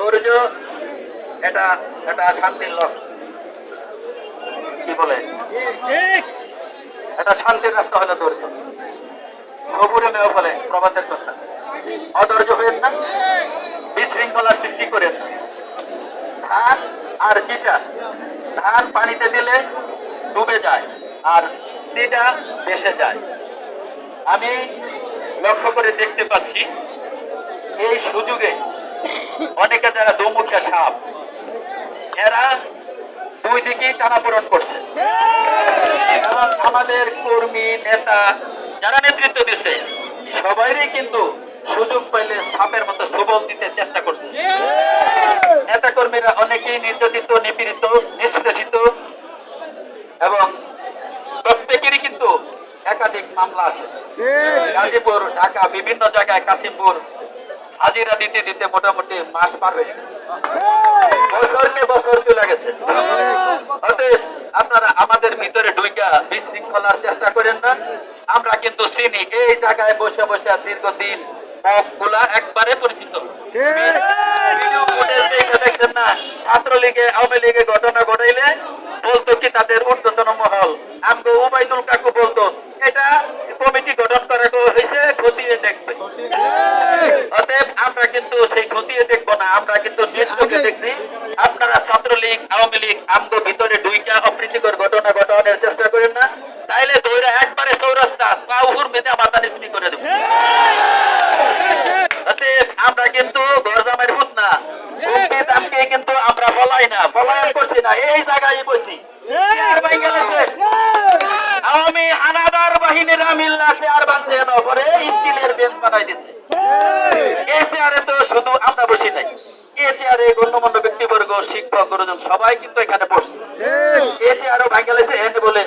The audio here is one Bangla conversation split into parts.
ধৈর্য এটা এটা শান্তির লক্ষ্য। কি বলে? এটা শান্তির রাস্তা হলো ধৈর্য সবুরে মেয় ফলে প্রবাদের কথা। অধৈর্য হয়েন না। বিশৃঙ্খলার সৃষ্টি করেন। না ধান আর চিটা। ধান পানিতে দিলে ডুবে যায় আর চিটা ভেসে যায়। আমি লক্ষ্য করে দেখতে পাচ্ছি, এই সুযোগে অনেকে যারা দৌমুখা সাপ এরা দুই দিকেই টানাপোড়ন করছে। এবং আমাদের কর্মী নেতা যারা নেতৃত্ব দিচ্ছে সবাইরই কিন্তু সুযোগ পাইলে সাপের মতো সবল দিতে চেষ্টা করছে। নেতা কর্মীরা অনেকেই নির্যাতিত নিপীড়িত নিষ্পেষিত এবং প্রত্যেকেরই কিন্তু একাধিক মামলা আছে। গাজীপুর ঢাকা বিভিন্ন জায়গায় কাশিমপুর হাজিরা দিতে দিতে মোটামুটি মাস পার হয়ে গেছে। বছরকে বছর চলে গেছে। অতএব আপনারা আমাদের ভিতরে ঢুইকা বিশৃঙ্খলার চেষ্টা করেন না। আমরা কিন্তু চিনি এই জায়গায় বসে বসে দীর্ঘদিন মুখগুলা একবারে পরিচিত। ভিডিও ফুটেজ দেখে দেখছেন না ছাত্রলীগে আওয়ামী লীগে ঘটনা ঘটাইলে বলতো কি তাদের ঊর্ধ্বতন মহল? আমগো উবাইদুল কাকু বলতো এটা কমিটি গঠন করা হয়েছে খতিয়ে দেখবে অতএব আমরা কিন্তু সেই খতিয়ে দেখব না আমরা কিন্তু নিশ্চয়কে দেখছি আপনারা ছাত্রলীগ আওয়ামী লীগ আমগো ভিতরে দুইটা অপ্রীতিকর ঘটনা ঘটানোর চেষ্টা করেন না তাইলে দৈরা একবারে চৌরাস্তা পাউহুর মেধা মাথা নিচমি করে দেবো অতএব আমরা কিন্তু গরজামের ভূত না হুমকি দামকে কিন্তু আমরা ফলাই না ফলায়ন করছি না এই জায়গায় বসি চেয়ার ভাঙ্গে গেছে। আওয়ামী হানাদার বাহিনীরা মিল্লা চেয়ার বানছে এর উপরে স্টিলের বেঞ্চ বানাই দিছে। এই! চেয়ারে তো শুধু আমরা বসি নাই। এই চেয়ারে গণ্যমান্য ব্যক্তিবর্গ শিক্ষক গুরুজন সবাই কিন্তু এখানে বসছে। এই! চেয়ারও ভাঙ্গে গেছে এনে বলে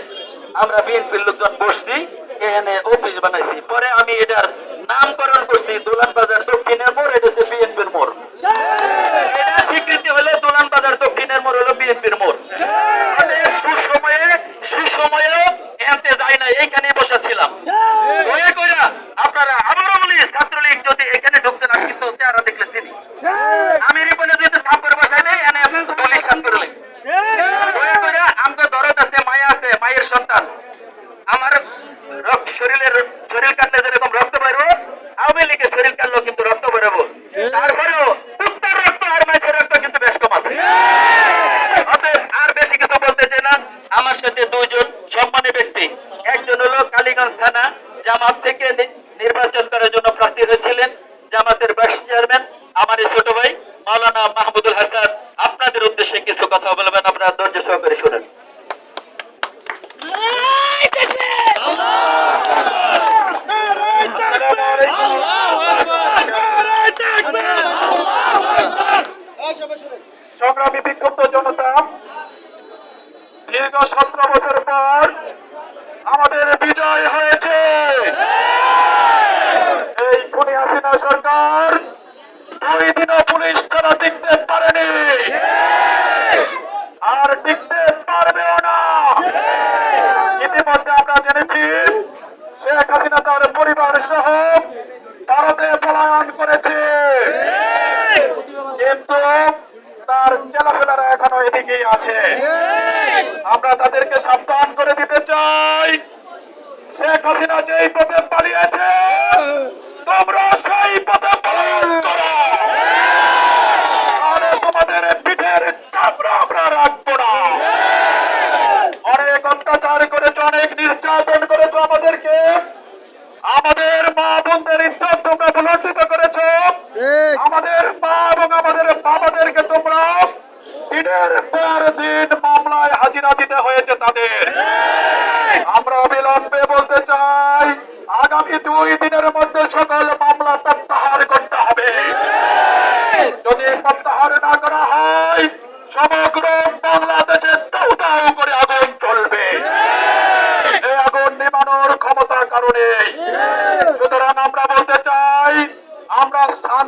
আমরা বিএনপির লোকজন বসছি এখানে অফিস বানাইছি। পরে আমি এটার নামকরণ করছি দোলান বাজার দক্ষিণের মোড় এটা হচ্ছে বিএনপির মোড় এটা স্বীকৃতি হলে দোলান বাজার দক্ষিণের মোড় হলো বিএনপির মোড় মানে সুসময়ে সুসময়ে যাই না এইখানে বসে ছিলাম দয়া করে আপনারা আবারও বলি ছাত্রলীগ যদি এখানে ঢুকছেন আমি কিন্তু চেহারা দেখলে চিনি আমি রিপনে যদি থাপ করে বসাই দেই এনে পুলিশ ছাত্রলীগ দয়া করে আমাকে দরদ আছে মায়া আছে মায়ের সন্তান আমার রক্ত শরীরের শরীর কাটলে যেরকম রক্ত বেরো আওয়ামী লীগের শরীর কাটলেও কিন্তু রক্ত বেরোবো তারপরেও উত্তর রক্ত আর মাছের রক্ত কিন্তু বেশ কম আছে অতএব আর বেশি কিছু বলতে চাই না আমার সাথে দুইজন সম্মানী ব্যক্তি একজন হলো কালীগঞ্জ থানা জামাত থেকে নির্বাচন করার জন্য প্রার্থী হয়েছিলেন জামাতের ভাইস চেয়ারম্যান, আমার এই ছোট ভাই মাওলানা মাহমুদুল হাসান। আপনাদের উদ্দেশ্যে কিছু কথা বলবেন, আপনারা ধৈর্য সহকারে শুনেন।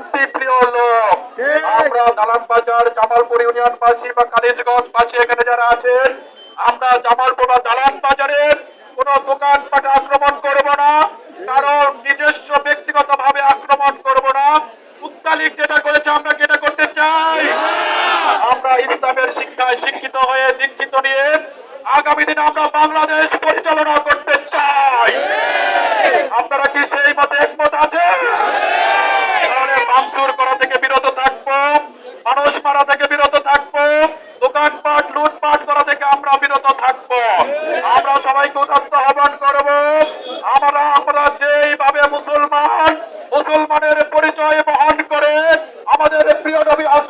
শান্তিপ্রিয় লোক। আমরা দালামবাজার জামালপুর ইউনিয়ন বাসী বা কালীগঞ্জ বাসী এখানে যারা আছেন আমরা জামালপুর বা দালাম কোন দোকান আক্রমণ করব না কারণ নিজস্ব ব্যক্তিগত ভাবে আক্রমণ করব না। উত্তালিক যেটা করেছে আমরা যেটা করতে চাই? আমরা ইসলামের শিক্ষায় শিক্ষিত হয়ে দীক্ষিত নিয়ে আগামী দিনে আমরা বাংলাদেশ পরিচালনা করতে চাই। আপনারা কি সেই মতে একমত?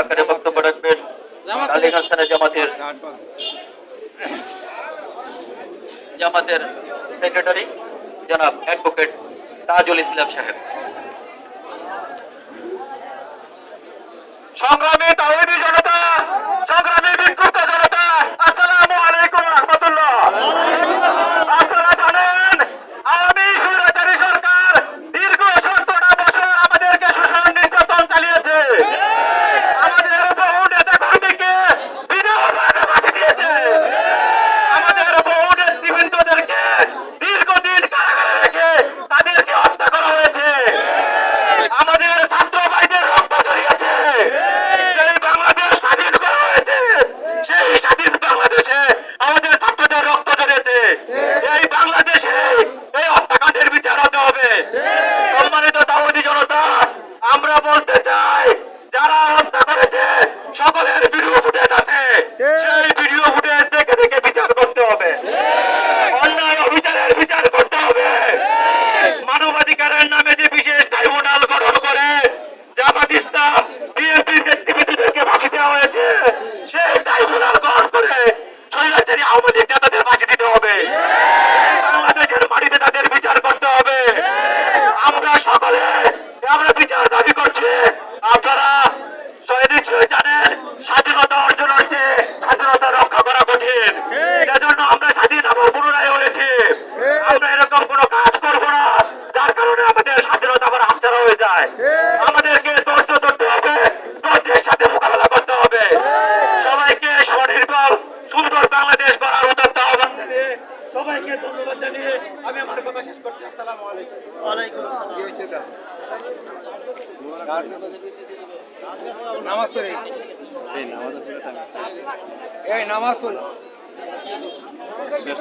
আকারে বক্তব্য রাখবেন তালিক হাসানের জামাতের জামাতের সেক্রেটারি জনাব অ্যাডভোকেট তাজুল ইসলাম সাহেব। সংগ্রামী তাহিদি জনতা, সংগ্রামী সবাইকে ধন্যবাদ জানিয়ে আমি আমার কথা শেষ করছি। আসসালাম আলাইকুম। নামাজ পড়ে। এই নামাজ এই নামাজ শেষ